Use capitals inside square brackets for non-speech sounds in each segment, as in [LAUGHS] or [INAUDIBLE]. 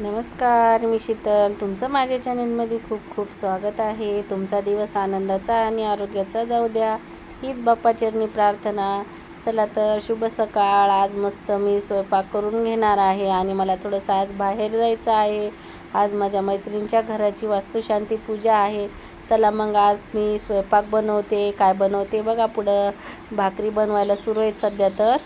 नमस्कार मी शीतल. तुमचं माझ्या चॅनलमध्ये खूप खूप स्वागत आहे. तुमचा दिवस आनंदाचा आणि आरोग्याचा जाऊ द्या. हीच बाप्पाचरणी प्रार्थना. चला तर शुभ सकाळ. आज मस्त मी स्वयंपाक करून घेणार आहे आणि मला थोडंसं आज बाहेर जायचं आहे. आज माझ्या मैत्रिणीच्या घराची वास्तुशांती पूजा आहे. चला मग आज मी स्वयंपाक बनवते. काय बनवते बघा पुढं. भाकरी बनवायला सुरू आहेत सध्या तर.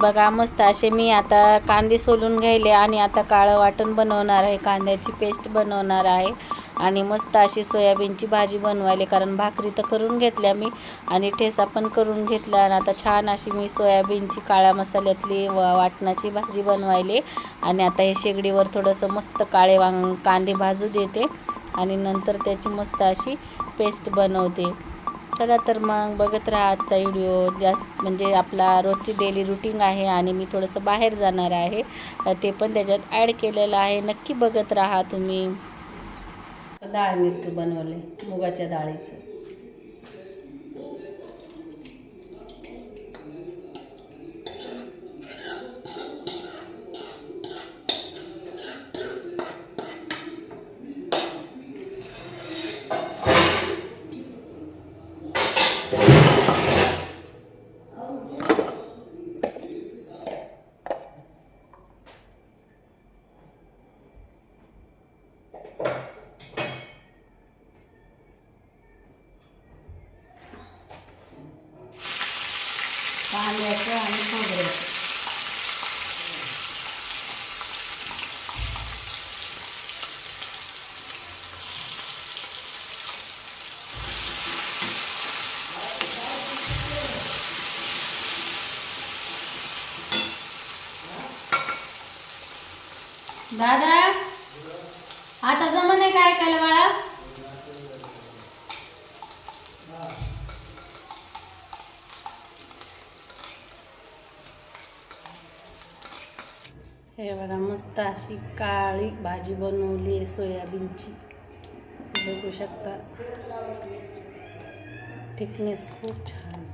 बघा मस्त असे मी आता कांदे सोलून घ्यायले आणि आता काळं वाटण बनवणार आहे. कांद्याची पेस्ट बनवणार आहे. आणि मस्त अशी सोयाबीनची भाजी बनवायले कारण भाकरी तर करून घेतल्या मी आणि ठेसा पण करून घेतला. आणि आता छान अशी मी सोयाबीनची काळ्या मसाल्यातली वा वाटणाची भाजी बनवायले. आणि आता हे शेगडीवर थोडंसं मस्त काळे वांग कांदे भाजू देते. आणि नंतर त्याची मस्त अशी पेस्ट बनवते. चला तर मग बघत राहा आजचा व्हिडिओ. जास्त म्हणजे आपला रोजची डेली रुटीन आहे आणि मी थोडंसं बाहेर जाणार आहे. तर ते पण त्याच्यात ॲड केलेलं आहे. नक्की बघत राहा तुम्ही. डाळ मिरची बनवले मुगाच्या डाळीचं. कांद्याचं आणि खोबऱ्याचं. दादा आता जमन आहे काय ऐकायला बाळा? हे बघा मस्त अशी काळी भाजी बनवली आहे सोयाबीनची. बघू शकता. थिकनेस खूप छान.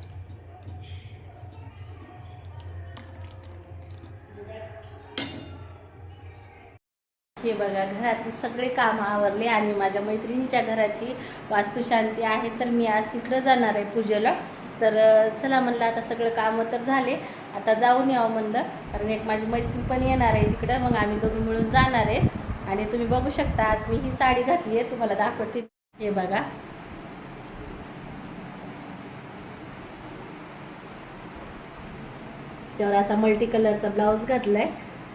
हे बघा घरातली सगळे कामं आवरले आणि माझ्या मैत्रिणीच्या घराची वास्तुशांती आहे तर मी आज तिकडं जाणार आहे पूजेला. तर चला म्हणलं आता सगळं कामं तर झाले. आता जाऊन यावं म्हणलं. कारण एक माझी मैत्रीण पण येणार आहे तिकडं. मग आम्ही दोघी मिळून जाणार आहे. आणि तुम्ही बघू शकता आज मी ही साडी घातली आहे. तुम्हाला दाखवते. हे बघा. त्यावर असा मल्टी कलरचा ब्लाऊज घातलाय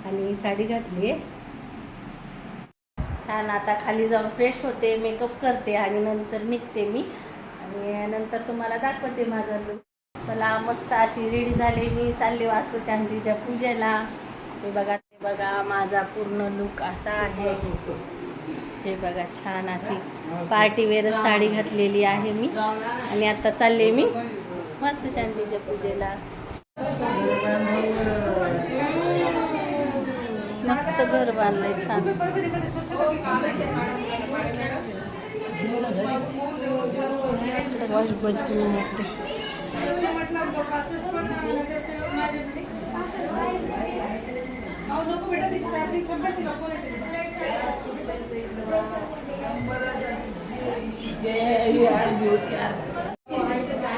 आणि साडी घातली आहे. छान आता खाली जाऊन फ्रेश होते मेकअप करते आणि नंतर निघते मी. आणि नंतर तुम्हाला दाखवते माझा लुक चला मस्त अशी रेडी झाली मी. चालली वास्तू शांतीच्या पूजेला. हे बघा हे बघा माझा पूर्ण लुक असा आहे. हे बघा छान अशी पार्टीवेअर साडी घातलेली आहे मी. आणि आता चालले मी मस्त शांतीच्या पूजेला. मस्त घर बांधलंय छान. वॉश बच्चू मूर्ती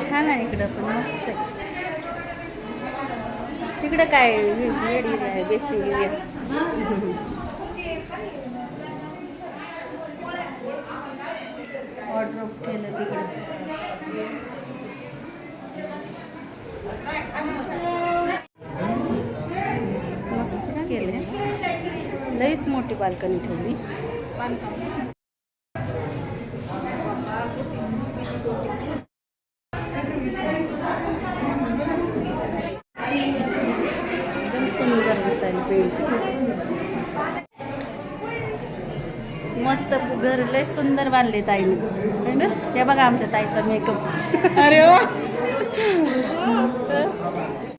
छान आहे इकडं पण मस्त आहे. तिकडं काय वेडी आहे बेसिक ऑर्डर केलं तिकडे मस्त केले लईच मोठी बाल्कनी ठेवली. एकदम सुंदर दिसायला पेंट मस्त घर लय सुंदर बांधले ताईने. है ना? हे बघा आमच्या ताईचा मेकअप अरे वा. [LAUGHS]